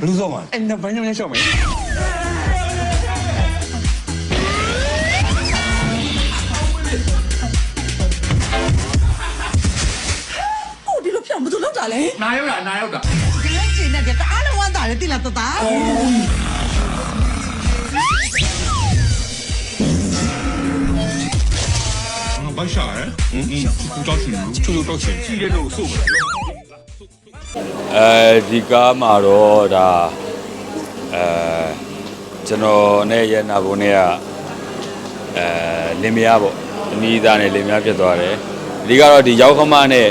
ဘယ်လိုစောမှာအဲ့နဘန်းညောင်းရှောက်မယ်ဟိုဒီလိုပြောင်းဘယ်သူလောက်တာလဲနာရောက်တာနာရောက်တာဒီလက်ကျင်နဲ့တအားလုံးဝမ်းတာလေတိလာတတာဘာရှာဟဲ့อืมတောက်ချင်ချူချူတောက်ချင်ကြီးတဲ့လို့ဆိုမယ် အဲဒီကားမှာတော့ဒါအဲကျွန်တော်နဲ့ရနာဘုံနဲ့ကအဲလင်မယားပေါ့အနီးသားနဲ့လင်မယားဖြစ်သွားတယ်အဓိကတော့ဒီရောက်ခမနဲ့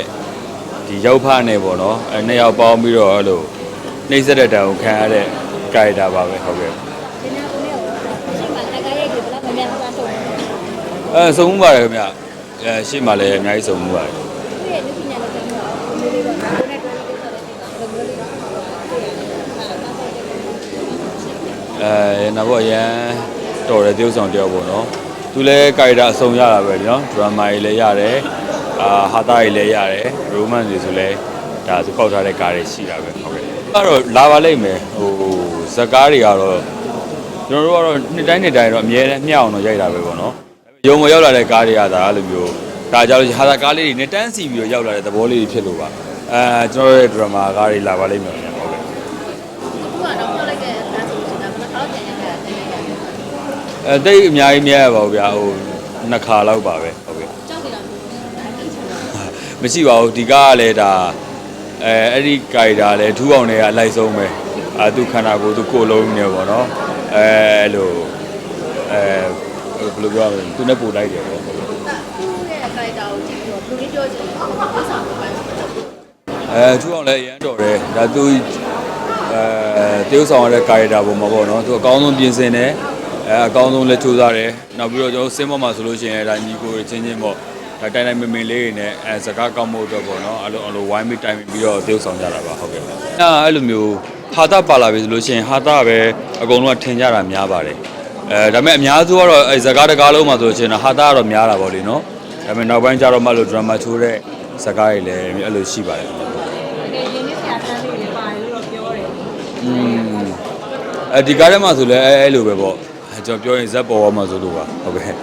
ဒီရောက်ဖနဲ့ပေါ့နော်အဲနှစ်ယောက်ပေါင်းပြီးတော့အဲ့လိုနှိမ့်ဆက်တဲ့တံကိုခံရတဲ့ကာရီတာပါပဲဟုတ်ကဲ့ဒီနာကိုလည်းရှင်းမှာတကယ်ရဲ့ဒီဘလောက်မများသွားဆုံးသူ့အဲစုံမှုပါတယ်ခင်ဗျအဲရှေ့မှာလည်းအများကြီးစုံမှုပါတယ် ရဲ့လူပညာနဲ့ပြန်တော့ဒီလိုလေးတော့ကိုယ်နဲ့တွေ့လို့ဆိုတဲ့ဒီကဘယ်လိုလဲ အဲနောက်တော့ရန်တော်တယ်တယောက်ဆောင်တယောက်ပေါ့နော်သူလည်းကာရီတာအစုံရတာပဲနော်ဒရမာကြီးလည်းရတယ်အာဟာတာကြီးလည်းရတယ်ရိုမန်တွေဆိုလည်းဒါသူပေါက်ထားတဲ့ကားတွေရှိတာပဲဟုတ်ကဲ့အဲ့တော့လာပါလိမ့်မယ်ဟိုဇက်ကားတွေကတော့ကျွန်တော်တို့ကတော့နှစ်တိုင်းနှစ်တိုင်းတော့အများနဲ့မျှအောင်တော့ရိုက်တာပဲပေါ့နော်ရုံမရောက်လာတဲ့ကားတွေကဒါအဲ့လိုမျိုးဒါကြောင့်ဟာတာကားလေးတွေနဲ့တန်းစီပြီးတော့ရောက်လာတဲ့သဘောလေးတွေဖြစ်လို့ပါအဲကျွန်တော်တို့ရဲ့ဒရမာကားတွေလာပါလိမ့်မယ်ခင်ဗျဟုတ်ကဲ့ သူကတော့ပြောလိုက်တဲ့ဒါဆိုရင်ဒါဘယ်လောက်ပြန်ရခဲ့တယ်တင်လိုက်တယ် အဲတိတ်အများကြီးမရပါဘူးဗျာဟိုနှစ်ခါလောက်ပါပဲဟုတ်ကဲ့ကြောက်ကြတာမျိုးမရှိပါဘူးဒီကားကလည်းဒါအဲအဲ့ဒီကာရီတာလည်းထူးအောင်တွေကအလိုက်ဆုံးပဲအာသူခန္ဓာကိုယ်သူကိုယ်လုံးနေပေါ့နော်အဲအဲ့လိုအဲဘယ်လိုပြောရမလဲသူနဲ့ပို့လိုက်တယ်ပေါ့သူ့ရဲ့ character ကိုကြည့်ပြီးတော့လူကြီးပြောချင်တယ်ဒီဆောင်ကိုပိုင်းအဲထူးအောင်လည်းအရန်တော်တယ်ဒါသူအဲတရုပ်ဆောင်ရတဲ့ကာရီတာပုံမှာပေါ့နော်သူအကောင်းဆုံးပြင်ဆင်တယ် အဲအကောင်းဆုံးလက်ချိုးစားတယ်နောက်ပြီးတော့ကျွန်တော်စင်းပေါ်မှာဆိုလို့ရှိရင်ဒါညီကိုချင်းချင်းပေါ့ဒါတိုင်တိုင်မင်မင်လေးတွေနဲ့အဲစကားကောင်းမှုအတွက်ပေါ့နော်အဲ့လိုအဲ့လိုဝိုင်းပြီးတိုင်ပြီးတော့တရုပ်ဆောင်ကြတာပါဟုတ်ကဲ့အဲ့အဲ့လိုမျိုးဟာတာပါလာပြီဆိုလို့ရှိရင်ဟာတာပဲအကုန်လုံးကထင်ကြတာများပါတယ်အဲဒါပေမဲ့အများစုကတော့အဲစကားတကားလုံးမှာဆိုလို့ရှိရင်ဟာတာကတော့များတာပေါ့လေနော်ဒါပေမဲ့နောက်ပိုင်းကျတော့မှလို့ဒရမာချိုးတဲ့စကားတွေလည်းအဲ့လိုရှိပါတယ်တကယ်ရင်းနှီးစရာတန်းလေးတွေပါတယ်လို့တော့ပြောတယ်อืมအဲဒီကားထဲမှာဆိုလဲအဲအဲ့လိုပဲပေါ့ အဲကျွန်တော်ပြောရင်ဇက်ပေါ်ပေါ်မှာဆိုလို့ပါဟုတ်ကဲ့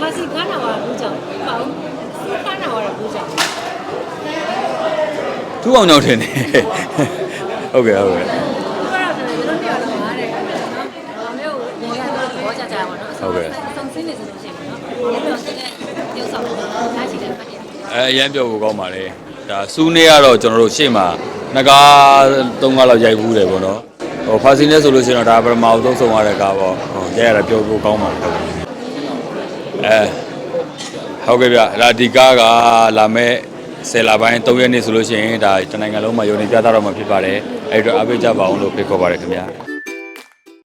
ပါစီခါနာဝါဘူးကြောင့်ပေါ့စီခါနာဝါဘူးကြောင့်ထူအောင်ကြောင့်ထင်တယ်ဟုတ်ကဲ့ဟုတ်ကဲ့သူကတော့ကျွန်တော်တို့ပြောတော့ဟာတဲ့နော်။အမေကိုငိုရတော့ဘောကြကြပါတော့။စုံစင်းနေဆိုလို့ရှိရင်နော်။ဒီလိုဆိုတဲ့ရုပ်ဆောင်တော့အားရှိတယ်ဖတ်တယ်အဲအရင်ပြောဖို့ကောင်းပါလေဒါစူးနေကတော့ကျွန်တော်တို့ရှေ့မှာနှစ်ကားသုံးကားလောက်ရိုက်ဘူးတယ်ပေါ့နော် ဟိုဖာစီနေဆိုလို့ရှိရင်တော့ဒါပထမအောင်သုံးဆုံးရတဲ့ကားပေါ့ဟိုရိုက်ရတာပြောဖို့ကောင်းပါလေဟုတ်ကဲ့အဲဟုတ်ကဲ့ဗျဒါဒီကားကလာမဲ့ဆယ်လပိုင်း3ရက်နေ့ဆိုလို့ရှိရင်ဒါတနိုင်ငံလုံးမှာယုံနေပြသတော့မှာဖြစ်ပါတယ်အဲ့ဒီတော့အားပေးကြပါအောင်လို့ဖိတ်ခေါ်ပါတယ်ခင်ဗျာ